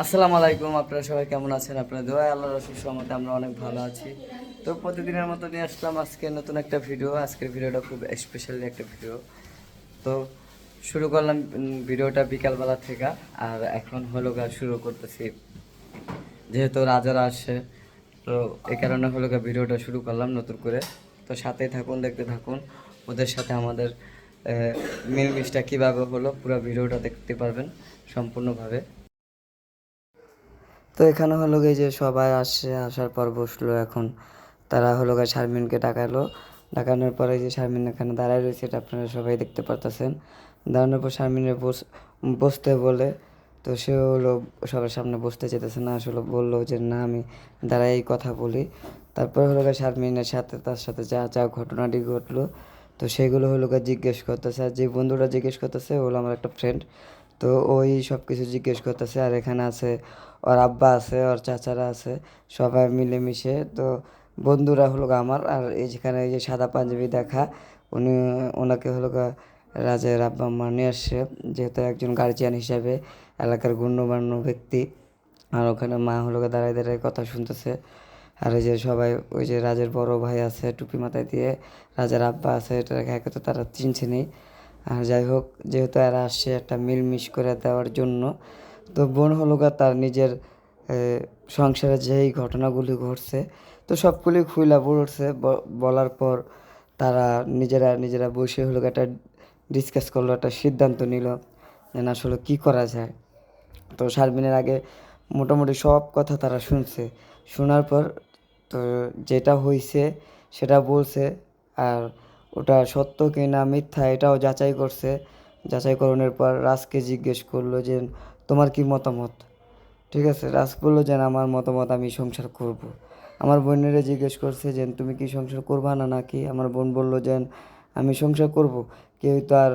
আসসালামু আলাইকুম, আপনারা সবাই কেমন আছেন? আপনারা দোয়া আল্লাহ রসুল সহমতে আমরা অনেক ভালো আছি। তো প্রতিদিনের মতো নিয়ে আসলাম আজকে নতুন একটা ভিডিও আজকের ভিডিওটা খুব স্পেশালি একটা ভিডিও তো শুরু করলাম ভিডিওটা বিকালবেলা থেকে, আর এখন হলো গা শুরু করতেছি। যেহেতু রাজারা আসে তো এই কারণে হলো গা ভিডিওটা শুরু করলাম নতুন করে। তো সাথেই থাকুন, দেখতে থাকুন। ওদের সাথে আমাদের মিলমিশটা কীভাবে হলো, পুরো ভিডিওটা দেখতে পারবেন সম্পূর্ণভাবে। তো এখানে হলো গিয়ে যে সবাই আসে, আসার পর বসল এখন। তারা হলো গিয়ে শারমিনকে ডাকালো। ডাকানোর পরে যে শারমিন এখানে দাঁড়ায় রয়েছে, এটা আপনারা সবাই দেখতে পারতেছেন। দাঁড়ানোর পর শারমিনের বস, বসতে বলে। তো সে হলো সবার সামনে বসতে চেতেছে না, আসলে বলল যে, না, আমি দাঁড়াই কথা বলি। তারপর হলো গিয়ে শারমিনের সাথে, তার সাথে যা যা ঘটনাটি ঘটলো, তো সেগুলো হলো গিয়ে জিজ্ঞেস করতেছে। আর যে বন্ধুরা জিজ্ঞেস করতেছে হলো আমার একটা ফ্রেন্ড তো ওই সব কিছু জিজ্ঞেস করতেছে। আর এখানে আছে ওর আব্বা আছে, ওর চাচারা আছে, সবাই মিলেমিশে। তো বন্ধুরা হলো আমার, আর এই যেখানে এই যে সাদা পাঞ্জাবি দেখা, উনি, ওনাকে হলো রাজের আব্বা নিয়ে আসছে, যেহেতু একজন গার্জিয়ান হিসাবে এলাকার গণ্যমান্য ব্যক্তি। আর ওখানে মা হলো দাঁড়ায় দাঁড়ায় কথা শুনতেছে। আর এই যে সবাই, ওই যে রাজের বড় ভাই আছে টুপি মাথায় দিয়ে, রাজার আব্বা আছে এটা একে তো তারা চিনছে নেই। আর যাই হোক, যেহেতু এরা আসছে একটা মিলমিশ করে দেওয়ার জন্য তো বোন হলো তার নিজের সংসারে যেই ঘটনাগুলি ঘটছে, তো সবগুলি খুইলা বলছে বলার পর তারা নিজেরা নিজেরা বসে হলো একটা ডিসকাস করল, একটা সিদ্ধান্ত নিল যে না, আসলে কী করা যায়। তো শারমিনের আগে মোটামুটি সব কথা তারা শুনছে। শোনার পর তো যেটা হয়েছে সেটা বলছে আর ওটা সত্য কি না মিথ্যা এটাও যাচাই করছে। যাচাইকরণের পর রাজকে জিজ্ঞেস করল যে তোমার কি মতামত? ঠিক আছে, রাজ বলল যে আমার মতামত আমি সংসার করব। আমার বোনেরা জিজ্ঞেস করছে যে তুমি কি সংসার করবা না নাকি? আমার বোন বলল যে আমি সংসার করব। কেউ তো আর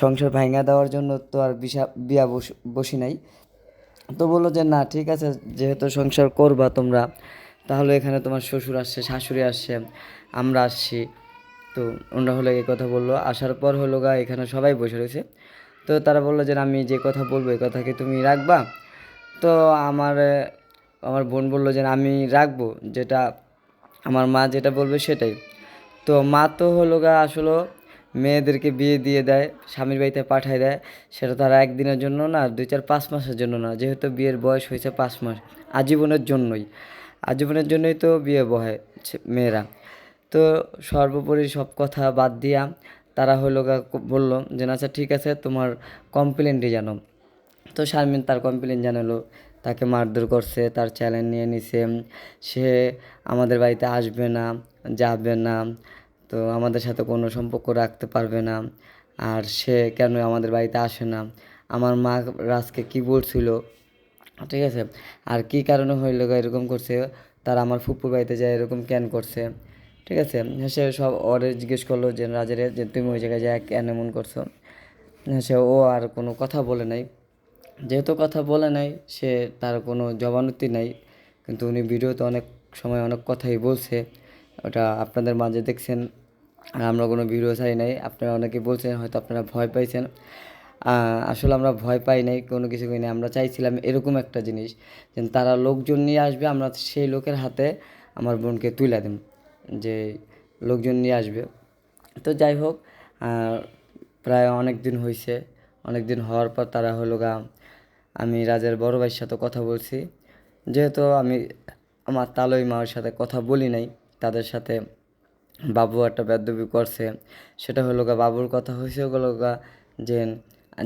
সংসার ভাঙা দেওয়ার জন্য তো আর বিষা বিয়া বস নাই। তো বলল যে না, ঠিক আছে, যেহেতু সংসার করবা তোমরা, তাহলে এখানে তোমার শ্বশুর আসছে, শাশুড়ি আসছে, আমরা আসছি। তো ওনারা হলো এই কথা বলল। আসার পর হলো গা, এখানে সবাই বসে রয়েছে। তো তারা বলল যে আমি যে কথা বলব, এই কথা কি তুমি রাখবা। তো আমার আমার বোন বলল যে, আমি রাখব। যেটা আমার মা যেটা বলবে সেটাই। তো মা তো হলো গা আসলে মেয়েদেরকে বিয়ে দিয়ে দেয়, স্বামীর বাড়িতে পাঠায় দেয়। সেটা তারা একদিনের জন্য না, দুই চার পাঁচ মাসের জন্য না, যেহেতু বিয়ের বয়স হয়েছে পাঁচ মাস, আজীবনের জন্যই। আজীবনের জন্যই তো বিয়ে বহে মেয়েরা। তো সর্বোপরি সব কথা বাদ দিয়া তারা হলো বলল যে আচ্ছা ঠিক আছে, তোমার কমপ্লেনটি জানো। তো শারমিন তার কমপ্লেন জানালো, তাকে মারধর করছে, তার চ্যালেঞ্জ নিয়ে নিছে। সে আমাদের বাড়িতে আসবে না, যাবে না, তো আমাদের সাথে কোনো সম্পর্ক রাখতে পারবে না। আর সে কেন আমাদের বাড়িতে আসে না? আমার মা রাজকে কি বলছিল? ঠিক আছে? আর কি কারণে হইল এরকম করছে? তারা আমার ফুপুর বাড়িতে যায় এরকম কেন করছে? ঠিক আছে? সে সব ওরে জিজ্ঞেস করল যে, রাজারে, যে তুমি ওই জায়গায় যায় কেন এমন করছ? সে ও আর কোনো কথা বলে নাই। যেহেতু কথা বলে নাই, সে তার কোনো জবানতি নাই। কিন্তু উনি ভিডিওতে অনেক সময় অনেক কথাই বলছে। ওটা আপনাদের মাঝে দেখছেন। আর আমরা কোনো ভিডিও ছাড়ি নাই। আপনারা অনেকে বলছেন, হয়তো আপনারা ভয় পাইছেন। আসলে আমরা ভয় পাই নাই, কোনো কিছু নাই। আমরা চাইছিলাম এরকম একটা জিনিস, যে তারা লোকজন নিয়ে আসবে, আমরা সেই লোকের হাতে আমার বোনকে তুলে দেব যে লোকজন নিয়ে আসবে। তো যাই হোক প্রায় অনেক দিন হয়েছে অনেক দিন হওয়ার পর তারা হলো গা, আমি রাজার বড় ভাইয়ের সাথে কথা বলছি। যেহেতু আমি আমার তালই মায়ের সাথে কথা বলি নাই, তাদের সাথে বাবু একটা বেদবি করছে। সেটা হলো গা বাবুর কথা হয়েছে হলো গা যে,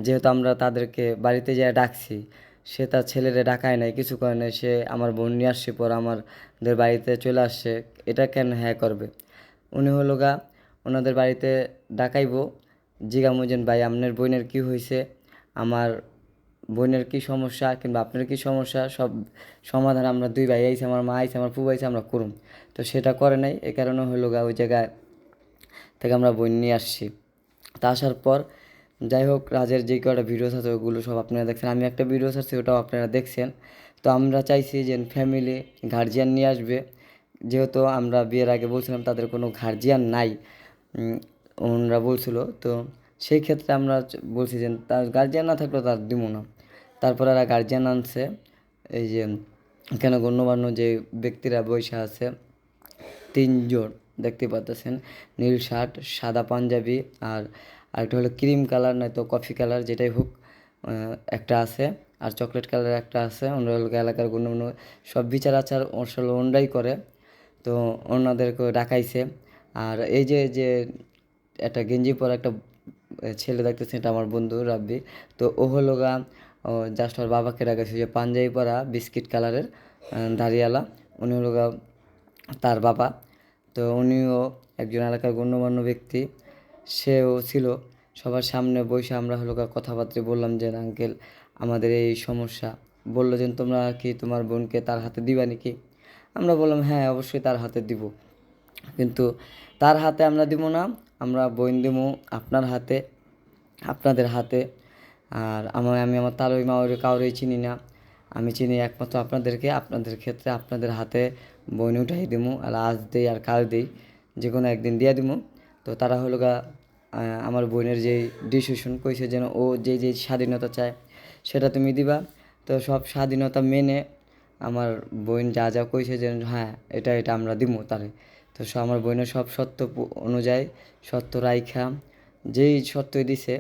যেহেতু আমরা তাদেরকে বাড়িতে যেয়ে ডাকছি সে তার ছেলেরে ডাকায় নাই, কিছু করে নাই, সে আমার বোন নিয়ে আসছে, পর আমাদের বাড়িতে চলে আসছে, এটা কেন হ্যাঁ করবে? উনি হলো গা, ওনাদের বাড়িতে ডাকাইবো। জিগামুজেন ভাই, আপনার বোনের কি হয়েছে আমার বোনের কি সমস্যা কিংবা আপনার কি সমস্যা? সব সমাধান আমরা দুই ভাই আইছে, আমার মা আইছে, আমার পু আইছে আমরা করুম। তো সেটা করে নাই, এ কারণে হলো গা ওই জায়গায় থেকে আমরা বোন নিয়ে আসছি। তা আসার পর যাই হোক, রাজের যে কটা ভিডিওস আছে ওগুলো সব আপনারা দেখছেন। আমি একটা ভিডিওস আছে, ওটাও আপনারা দেখছেন। তো আমরা চাইছি যে ফ্যামিলি গার্জিয়ান নিয়ে আসবে। যেহেতু আমরা বিয়ের আগে বলছিলাম, তাদের কোনো গার্জিয়ান নাই ওনারা বলছিল। তো সেই ক্ষেত্রে আমরা বলছি যে তার গার্জিয়ান না থাকলেও তার দিব না। তারপর এরা গার্জিয়ান আনছে। এই যে কেন গণ্যমান্য যে ব্যক্তিরা বৈশা আছে, তিনজন, দেখতে পাচ্ছেন নীল শার্ট, সাদা পাঞ্জাবি আর আরেকটা হলো ক্রিম কালার, নয়তো কফি কালার, যেটাই হোক একটা আছে। আর চকলেট কালার একটা আছে ওনারা এলাকার গণ্যমান্য সব বিচার আচার আসলে ওনরাই করে। তো ওনাদেরকে ডাকাইছে। আর এই যে যে একটা গেঞ্জি পরা একটা ছেলে দেখতেছে এটা আমার বন্ধু রাব্বি। তো ও হলো গা জাস্ট ওর বাবাকে ডাকাইছে যে পাঞ্জাবি পরা বিস্কিট কালারের দাঁড়িয়ালা উনি হলো গা তার বাবা। তো উনিও একজন এলাকার গণ্যমান্য ব্যক্তি। সেও ছিল। সবার সামনে বসে আমরা হলো কথাবার্তা বললাম যে, আঙ্কেল, আমাদের এই সমস্যা। বলল যে, তোমরা কি তোমার বোনকে তার হাতে দিবা নাকি? আমরা বললাম হ্যাঁ অবশ্যই তার হাতে দিব। কিন্তু তার হাতে আমরা দিব না, আমরা বইন দিব আপনার হাতে, আপনাদের হাতে। আর আমার আমি আমার তালই মাওরে কাউরেই চিনি না। আমি চিনি একমাত্র আপনাদেরকে, আপনাদের ক্ষেত্রে আপনাদের হাতে বইন উঠাই দিব আর আজ দিই আর কাল দিই যে কোনো একদিন দিয়ে দিব তো তারা হলো গা আমার বোনের যে ডিসিশন কইছে যেন ও যে যে স্বাধীনতা চায়, সেটা তুমি দিবা। তো সব স্বাধীনতা মেনে আমার বোন যা যা কইছে যে হ্যাঁ এটা এটা আমরা দিব তাহলে তো সব আমার বোনের সব সত্য অনুযায়ী সত্য রাইখা, যেই সত্যই দিছে,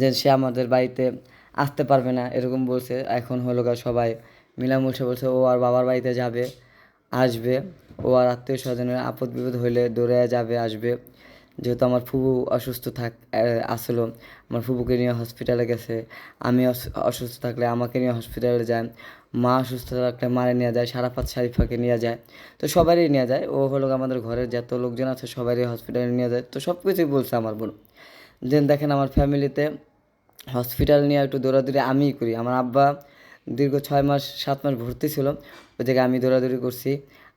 যে সে আমাদের বাড়িতে আসতে পারবে না, এরকম বলছে। এখন হলো গা সবাই মিলামুলসে বলছে, ও আর বাবার বাড়িতে যাবে, আসবে। ও আর আত্মীয় স্বজনের আপদ বিপদ হইলে দৌড়ে যাবে, আসবে। যেহেতু আমার ফুবু অসুস্থ থাক আসলো, আমার ফুবুকে নিয়ে হসপিটালে গেছে। আমি অসুস্থ থাকলে আমাকে নিয়ে হসপিটালে যায়। মা অসুস্থ থাকলে মারে নিয়ে যায়, সারাফাত শারিফাকে নিয়ে যায়। তো সবারই নিয়ে যায়। ও হলো আমাদের ঘরের যত লোকজন আছে সবারই হসপিটালে নিয়ে যায়। তো সব কিছুই বলছে আমার বোন। দেন দেখেন আমার ফ্যামিলিতে হসপিটাল নিয়ে একটু দৌড়াদৌড়ি আমিই করি। আমার আব্বা দীর্ঘ ছয় মাস, সাত মাস ভর্তি ছিল। ওই জায়গায় আমি দৌড়াদৌড়ি করছি।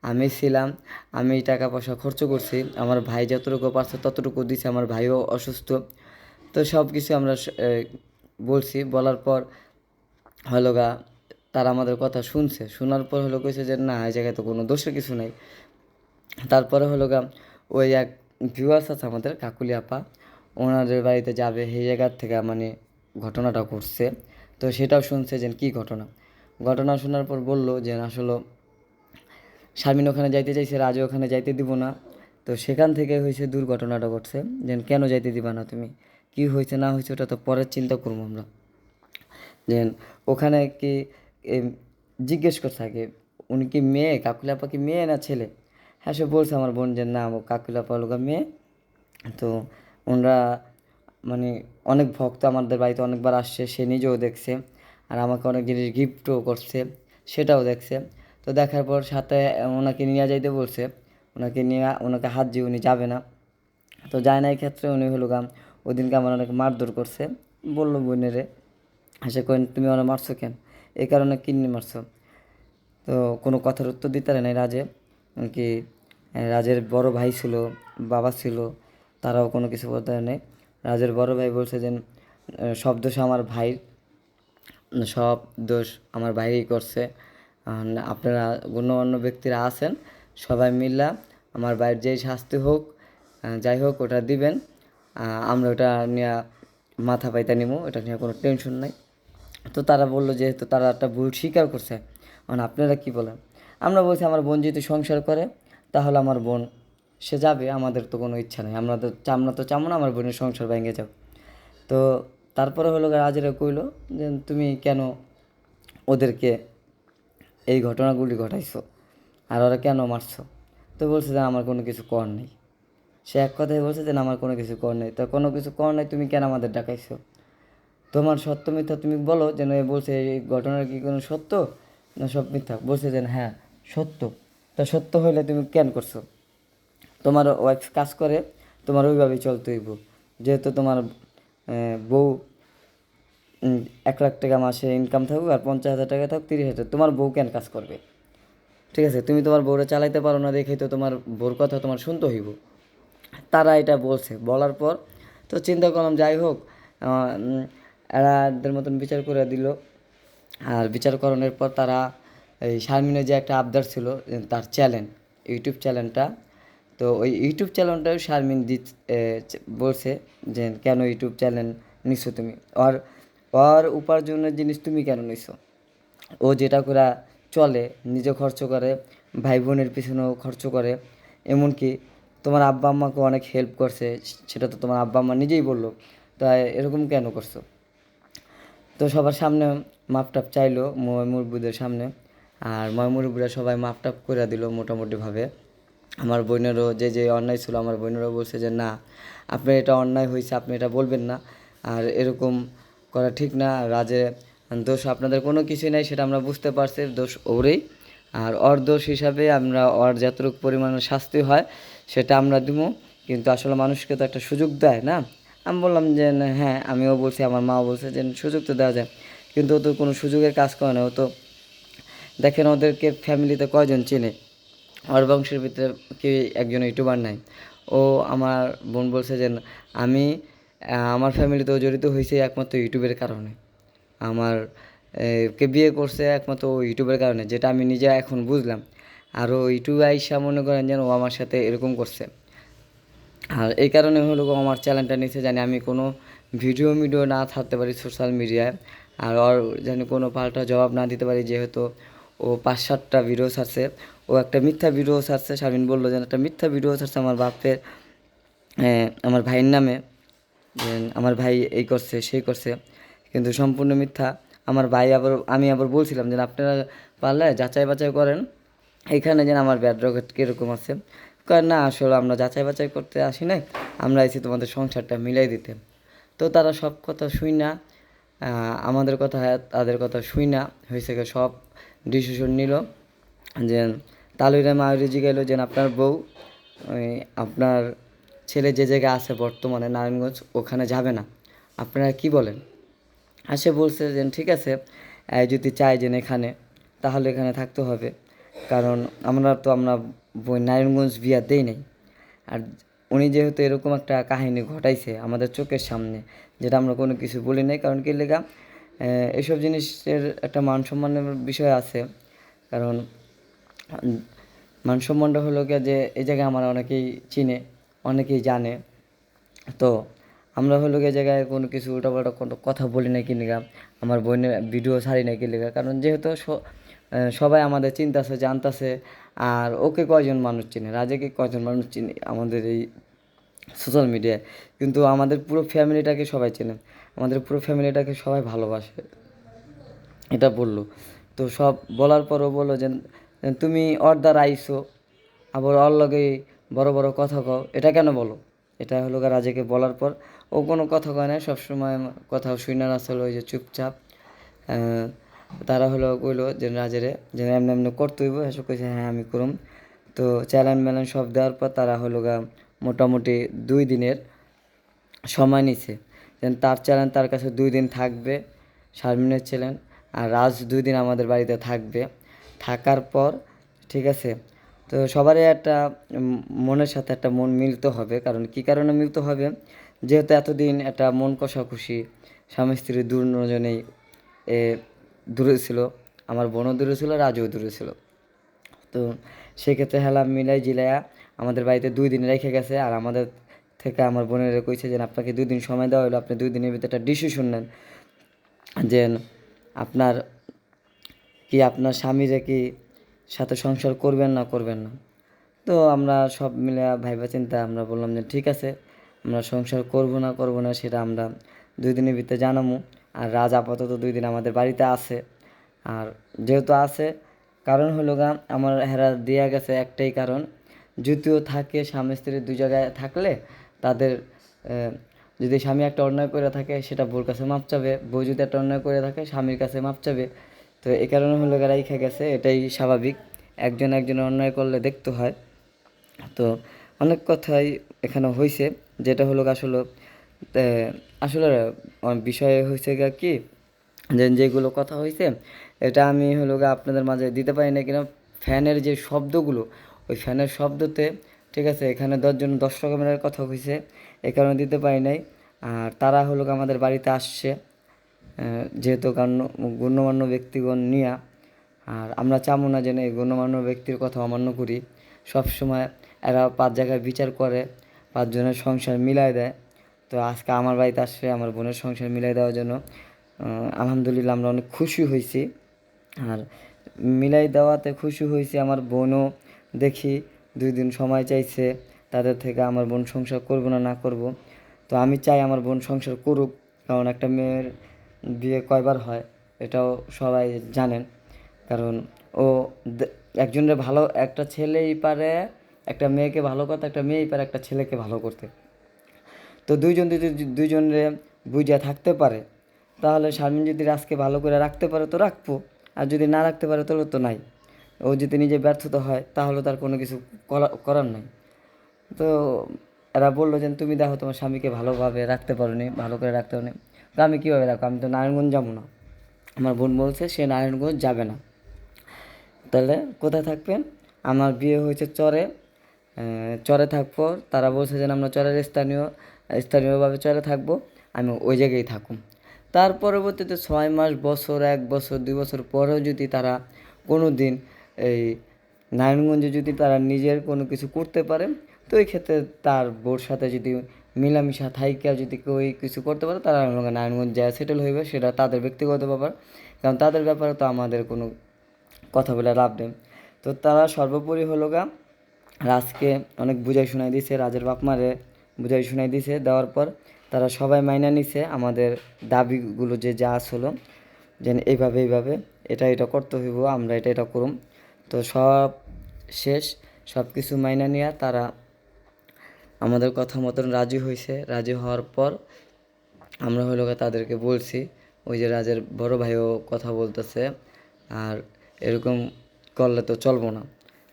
আমি ছিলাম, আমি টাকা পয়সা খরচ করছি, আমার ভাই যতটুকু পারছে ততটুকু দিছে, আমার ভাইও অসুস্থ। তো সব কিছু আমরা বলছি, বলার পর হলো গা, তারা আমাদের কথা শুনছে, শোনার পর হলো কইছে যে, না, এই জায়গায় তো কোনো দোষের কিছু নাই। তারপরে হলো গা, ওই এক ভিউয়ার্স আছে আমাদের, কাকুলি আপা, ওনাদের বাড়িতে যাবে, সেই জায়গার থেকে মানে ঘটনাটা ঘটছে। তো সেটাও শুনছে যে, কী ঘটনা? ঘটনা শোনার পর বলল যে, আসলে শারমিন ওখানে যাইতে চাইছে রাজু ওখানে যাইতে দিব না। তো সেখান থেকে হয়েছে দুর্ঘটনাটা ঘটছে। যে কেন যাইতে দিবা না তুমি? কি হয়েছে, না হয়েছে, ওটা তো পরের চিন্তা করব আমরা। যে ওখানে কি জিজ্ঞেস করছে আগে, উনি কি মেয়ে? কাকুলাপা কি মেয়ে না ছেলে? হ্যাঁ সে বলছে আমার বোন যে, না, ও কাকুলাপা লোকা মেয়ে। তো ওনারা মানে অনেক ভক্ত আমাদের বাড়িতে অনেকবার আসছে, সে নিজেও দেখছে। আর আমাকে অনেক জিনিস গিফটও করছে, সেটাও দেখছে। তো দেখার পর সাথে ওনাকে নিয়ে যাইতে বলছে। ওনাকে নিয়ে, ওনাকে হাত দিয়ে উনি যাবে না। তো যায় না এই ক্ষেত্রে উনি হলো গাম ওই দিনকে আমার অনেক মারধর করছে। বলল বোনেরে, সে কেন তুমি ওরা মারছো কেন? এই কারণে কিনে মারছো। তো কোনো কথার উত্তর দিতে পারে নাই রাজে। কি রাজের বড় ভাই ছিল, বাবা ছিল, তারাও কোনো কিছু বলতে পারে নাই। রাজের বড় ভাই বলছে যে সব দোষ আমার ভাইয়ের, সব দোষ আমার ভাইই করছে। আপনারা গণ্যমান্য ব্যক্তিরা আছেন, সবাই মিল্লা আমার ভাইয়ের যেই শাস্তি হোক যাই হোক ওটা দিবেন। আমরা ওটা নিয়ে মাথা পাইতা নিব এটা নিয়ে কোনো টেনশন নাই। তো তারা বলল যেহেতু তারা একটা ভুল স্বীকার করছে মানে আপনারা কি বলেন? আমরা বলছি আমার বোন যেহেতু সংসার করে, তাহলে আমার বোন, সে যাবে, আমাদের তো কোনো ইচ্ছা নেই। আমরা তো আমরা তো চাবো না, আমার বোনের সংসার ভেঙে যাও তো তারপরে হলো রাজেরা কইলো যে, তুমি কেন ওদেরকে এই ঘটনাগুলি ঘটাইছো আর ওরা কেন মারছো? তো বলছে যে আমার কোনো কিছু কর নেই। সে এক কথাই বলছে যে আমার কোনো কিছু কর নেই। তো কোনো কিছু কর নেই, তুমি কেন আমাদের ডাকাইছো? তোমার সত্য মিথ্যা তুমি বলো যেন এ বলছে এই ঘটনার কি কোনো সত্য না সব মিথ্যা? বলছে যে হ্যাঁ সত্য। তা সত্য হইলে তুমি কেন করছ? তোমার ওয়াইফ কাজ করে, তোমার ওইভাবেই চলতে হইব। যেহেতু তোমার বউ এক লাখ টাকা মাসে ইনকাম থাকুক আর পঞ্চাশ হাজার টাকা থাকুক তিরিশ হাজার তোমার বউ কেন কাজ করবে? ঠিক আছে তুমি তোমার বউরে চালাইতে পারো না দেখেই তো তোমার বউর কথা তোমার শুনতে হইব। তারা এটা বলছে। বলার পর তো চিন্তা করলাম যাই হোক আহ, উম, এরা এদের মতন বিচার করে দিল। আর বিচার করানোর পর তারা এই শারমিনের যে একটা আবদার ছিল তার চ্যানেল ইউটিউব চ্যানেলটা তো ওই ইউটিউব চ্যানেলটাও শারমিন দি বলছে যে কেন ইউটিউব চ্যানেল নিছো তুমি? আর ওর উপার্জনের জিনিস তুমি কেন নিছো? ও যেটা করে চলে, নিজে খরচ করে ভাই বোনের পিছনেও খরচ করে, এমনকি তোমার আব্বা আম্মাকে অনেক হেল্প করছে, সেটা তো তোমার আব্বা আম্মা নিজেই বলল, তাই এরকম কেন করছ? তো সবার সামনে মাপটাপ চাইলো ময়মুরবুদের সামনে, আর ময়মুরবুরা সবাই মাপটাপ করে দিল মোটামুটিভাবে। আমার বোনেরও যে যে অন্যায় ছিল, আমার বোনেরও বলছে যে, না আপনার এটা অন্যায় হয়েছে আপনি এটা বলবেন না। আর এরকম করা ঠিক না, রাজে দোষ আপনাদের কোনো কিছুই নাই, সেটা আমরা বুঝতে পারছি, দোষ ওরেই। আর ওর দোষ হিসাবে আমরা অর যতটুকু পরিমাণে শাস্তি হয়, সেটা আমরা দিব। কিন্তু আসলে মানুষকে তো একটা সুযোগ দেয় না। আমি বললাম যে হ্যাঁ আমিও বলছি, আমার মাও বলছে যে, সুযোগ তো দেওয়া যায়। কিন্তু ও তো কোনো সুযোগের কাজ করে না। ও তো, দেখেন ওদেরকে ফ্যামিলিতে কয়জন চেনে? ওর বংশের ভিতরে কি একজন ইউটিউবার নাই। ও আমার বোন বলছে যে আমি আমার ফ্যামিলিতেও জড়িত হয়েছে একমাত্র ইউটিউবের কারণে। আমার কে বিয়ে করছে একমাত্র ইউটিউবের কারণে, যেটা আমি নিজে এখন বুঝলাম। আর ও ইউটিউবে আইসা মনে করেন যেন ও আমার সাথে এরকম করছে। আর এই কারণে হলো আমার চ্যানেলটা নিচে জানি আমি কোনো ভিডিও মিডিও না থাকতে পারি সোশ্যাল মিডিয়ায় আর ওর জানি কোনো পাল্টা জবাব না দিতে পারি, যেহেতু ও পাঁচ সাতটা ভিডিও ছাড়ছে। ও একটা মিথ্যা ভিডিও ছাড়ছে শামিন বলল যেন একটা মিথ্যা ভিডিও ছাড়ছে আমার বাপের আমার ভাইয়ের নামে। আমার ভাই এই করছে, সেই করছে। কিন্তু সম্পূর্ণ মিথ্যা। আমার ভাই আবার, আমি আবার বলছিলাম যে আপনারা পারলে যাচাই বাছাই করেন। এখানে যেন আমার ব্যাড রকেট কীরকম আছে? কারণ না, আসলে আমরা যাচাই বাছাই করতে আসি নাই। আমরা এসে তোমাদের সংসারটা মিলাই দিতে। তো তারা সব কথা শুই না আমাদের কথা, তাদের কথা শুই না হয়েছে সব ডিসিশন নিল। যে তালুরা মাউরি জিগাইলো যে আপনার বউ আপনার ছেলে যে জায়গায় আছে বর্তমানে নারায়ণগঞ্জ ওখানে যাবে না। আপনারা কি বলেন? আর সে বলছে যে ঠিক আছে যদি চাই যে এখানে তাহলে এখানে থাকতে হবে। কারণ আমরা তো আমরা বই নারায়ণগঞ্জ বিয়া দেই নাই। আর উনি যেহেতু এরকম একটা কাহিনী ঘটাইছে আমাদের চোখের সামনে যেটা আমরা কোনো কিছু বলি নাই কারণ কি আহ, এসব জিনিসের একটা মান সম্মানের বিষয় আছে। কারণ মান সম্মানটা হলো যে এই জায়গায় আমার অনেকেই চিনে। অনেকেই জানে। তো আমরা হলো গিয়ে জায়গায় কোনো কিছু উল্টাপাল্টা কোনো কথা বলি না কিলিগা, আমার বোনের ভিডিও ছাড়ি না কিলিগা, কারণ যেহেতু সবাই আমাদের চিন্তাছে, জানতাছে, আর ওকে কয়জন মানুষ চিনে? রাজাকে কয়জন মানুষ চিনে আমাদের এই সোশ্যাল মিডিয়ায় কিন্তু আমাদের পুরো ফ্যামিলিটাকে সবাই চেনে, আমাদের পুরো ফ্যামিলিটাকে সবাই ভালোবাসে। এটা বলল। তো সব বলার পরও বলল যে, তুমি দ্বারা আইসো, আবার ওর লগে বড় বড় কথা কও, এটা কেন বলো? এটা হলো রাজাকে বলার পর, ও কোনো কথা কয় না সবসময় কথা শুনে না, আসলে ওই যে চুপচাপ তারা হলো কইলো যে রাজারে, যে এমনি এমনি করতে হইব এসব কইছে হ্যাঁ আমি করুম। তো চ্যালেঞ্জ ম্যালেঞ্জ সব দেওয়ার পর তারা হলো গা মোটামুটি দুই দিনের সময় নিছে। যেন তার চ্যালেঞ্জ তার কাছে দুই দিন থাকবে, শারমিনের চ্যালেঞ্জ, আর রাজ দুই দিন আমাদের বাড়িতে থাকবে। থাকার পর, ঠিক আছে তো সবারই একটা মনের সাথে একটা মন মিলতে হবে। কারণ কি কারণে মিলতে হবে? যেহেতু এতদিন একটা মন কষাকষি, স্বামী স্ত্রী দুজনেই এ দূরে ছিল, আমার বোনও দূরে ছিল, রাজুও দূরে ছিল। তো সেক্ষেত্রে হেলা মিলাই জিলাইয়া আমাদের বাড়িতে দুই দিন রেখে গেছে, আর আমাদের থেকে আমার বোনেরা কইছে যে, আপনাকে দুই দিন সময় দেওয়া হলো আপনি দুই দিনের ভিতরে একটা ডিসিশন নেন যে, আপনার কি আপনার স্বামীরে কি সাথে সংসার করবেন না করবেন না। তো আমরা সব মিলে ভাইবা চিন্তা, আমরা বললাম যে ঠিক আছে, আমরা সংসার করব না করব না সেটা আমরা দুই দিনের ভিতরে জানাব আর রাজ আপাতত দুই দিন আমাদের বাড়িতে আছে। আর যেহেতু আছে, কারণ হলো গা, আমার হেরা দেয়া গেছে একটাই কারণ, যদিও থাকে স্বামী স্ত্রী দুই জায়গায় থাকলে তাদের যদি স্বামী একটা অন্যায় করে থাকে সেটা বউর কাছে মাপ চাবে, বউ যদি একটা অন্যায় করে থাকে স্বামীর কাছে মাপ চাবে তো এই কারণে হলো রাইখা গেছে, এটাই স্বাভাবিক। একজন একজন অন্যায় করলে দেখতে হয়। তো অনেক কথাই এখানে হয়েছে যেটা হলো আসলে আসলে বিষয় হয়েছে গা কি, যে যেগুলো কথা হয়েছে এটা আমি হলো আপনাদের মাঝে দিতে পারি না কিনা। ফ্যানের যে শব্দগুলো, ওই ফ্যানের শব্দতে, ঠিক আছে, এখানে দশজন দশ রকমের কথা হয়েছে এই কারণে দিতে পারি নাই। আর তারা হলো আমাদের বাড়িতে আসছে। যেহেতু গণ্য গণ্যমান্য ব্যক্তিগণ নিয়া, আর আমরা চাবো না যেন এই গণ্যমান্য ব্যক্তির কথা অমান্য করি। সব সময় এরা পাঁচ জায়গায় বিচার করে পাঁচজনের সংসার মিলাই দেয়। তো আজকে আমার বাড়িতে আসছে আমার বোনের সংসার মিলাই দেওয়ার জন্য। আলহামদুলিল্লাহ আমরা অনেক খুশি হয়েছি। আর মিলাই দেওয়াতে খুশি হয়েছি আমার বোনও। দেখি দুই দিন সময় চাইছে, তাদের থেকে আমার বোন সংসার করব না না করব। তো আমি চাই আমার বোন সংসার করুক, কারণ একটা মেয়ের বিয়ে কয়বার হয় এটাও সবাই জানেন। কারণ ও একজনের ভালো একটা ছেলেই পারে, একটা মেয়েকে ভালো করতে, একটা মেয়েই পারে, একটা ছেলেকে ভালো করতে। তো দুইজন যদি দুইজনে বুঝিয়া থাকতে পারে, তাহলে শারমিন যদি আজকে ভালো করে রাখতে পারে তো রাখব, আর যদি না রাখতে পারে তাহলে তো নাই। ও যদি নিজে ব্যর্থতা হয়, তাহলে তার কোনো কিছু করা- করার নাই। তো এরা বলল যে, তুমি দেখো তোমার স্বামীকে ভালোভাবে রাখতে পারো নি ভালো করে রাখতে পারো আমি কীভাবে রাখব আমি তো নারায়ণগঞ্জ যাব না। আমার বোন বলছে সে নারায়ণগঞ্জ যাবে না। তাহলে কোথায় থাকবেন আমার বিয়ে হয়েছে চরে। চরে থাকব, তারা বলছে যে আমরা চরের স্থানীয়, স্থানীয়ভাবে চরে থাকব, আমি ওই জায়গায় থাকুম তার পরবর্তীতে ছয় মাস, বছর, এক বছর, দুই বছর পরেও যদি তারা কোনো দিন এই নারায়ণগঞ্জে যদি তারা নিজের কোনো কিছু করতে পারে, তো এই ক্ষেত্রে তার বোর সাথে যদি মিলামিশা থাইকা যদি কেউ কিছু করতে পারে, তারা নারায়ণগঞ্জ যায় সেটেল হইবে, সেটা তাদের ব্যক্তিগত ব্যাপার। কারণ তাদের ব্যাপারে তো আমাদের কোনো কথা বলে লাভ নেই। তো তারা সর্বোপরি হলো গা, রাজকে অনেক বুঝাই শোনাই দিছে, রাজের বাপ মারে বুঝাই শোনাই দিছে, দেওয়ার পর তারা সবাই মাইনা নিছে, আমাদের দাবিগুলো যে যা আসলো যে এইভাবে এইভাবে, এটা এটা করতে হইব, আমরা এটা এটা করুম। তো সব শেষ সব কিছু মাইনা নিয়ে তারা আমাদের কথা মতন রাজি হয়েছে, রাজি হওয়ার পর আমরা হলো তাদেরকে বলছি, ওই যে রাজের বড় ভাইও কথা বলতেছে, আর এরকম করলে তো চলবো না।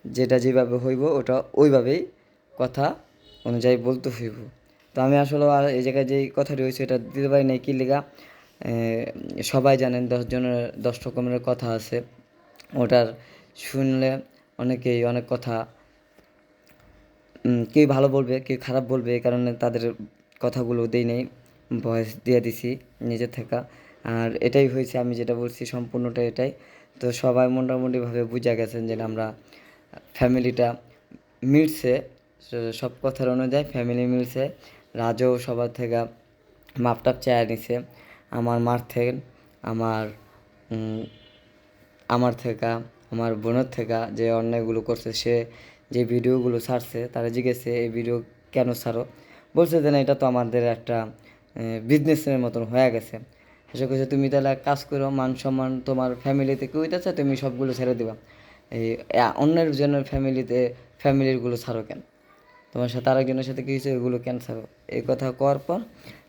যেটা যেভাবে হইব, ওটা ওইভাবেই কথা অনুযায়ী বলতে হইব। তো আমি আসলে আর এই জায়গায় যেই কথাটি হয়েছে, এটা দিতে পারি নাই, কি লেগা সবাই জানেন দশ জনের, দশ রকমের কথা আছে। ওটার শুনলে অনেকেই অনেক কথা কেউ ভালো বলবে, কেউ খারাপ বলবে, এই কারণে তাদের কথাগুলো দেই নেই ভয়েস দিয়ে দিছি নিজের থেকে। আর এটাই হয়েছে, আমি যেটা বলছি সম্পূর্ণটা এটাই। তো সবাই মোটামুটিভাবে বুঝা গেছেন যে আমরা ফ্যামিলিটা মিলছে সব কথার অনুযায়ী ফ্যামিলি মিলছে। রাজও সবার থেকে মাপটাপ চেয়ে নিছে, আমার মার থেকে, আমার আমার থেকে, আমার বোনের থেকে যে অন্যায়গুলো করছে সে যে ভিডিওগুলো ছাড়ছে, তারা জিজ্ঞেসে, এই ভিডিও কেন ছাড়ো? বলছে যে, না, এটা তো আমাদের একটা বিজনেসের মতন হয়ে গেছে। সে কইছে, তুমি তাহলে কাজ করো মান সম্মান তোমার ফ্যামিলিতে কেউ হইতেছে, তুমি সবগুলো ছেড়ে দিবা। এই অন্যের জনের ফ্যামিলিতে ফ্যামিলিরগুলো ছাড়ো কেন? তোমার সাথে আরেকজনের সাথে কী হয়েছে ওইগুলো কেন ছাড়ো? এই কথা কওয়ার পর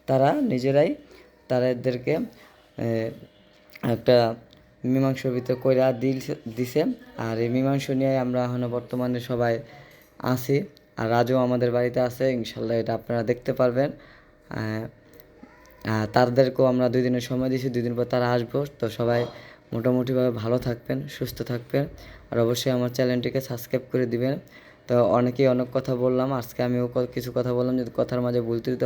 তারা নিজেরাই তাদেরকে একটা মীমাংসার ভিতরে কইরা দিলছে দিছে। আর এই মীমাংসা নিয়ে আমরা এখন বর্তমানে সবাই আছি। আর রাজও আমাদের বাড়িতে আছে, ইনশাল্লাহ এটা আপনারা দেখতে পারবেন। তাদেরকেও আমরা দুই দিনের সময় দিয়েছি দুই দিন পর তারা আসব। তো সবাই মোটামুটিভাবে ভালো থাকবেন, সুস্থ থাকবেন। আর অবশ্যই আমার চ্যানেলটিকে সাবস্ক্রাইব করে দিবেন। তো অনেকেই অনেক কথা বললাম, আজকে আমিও কিছু কথা বললাম, যদি কথার মাঝে ভুল ত্রুটি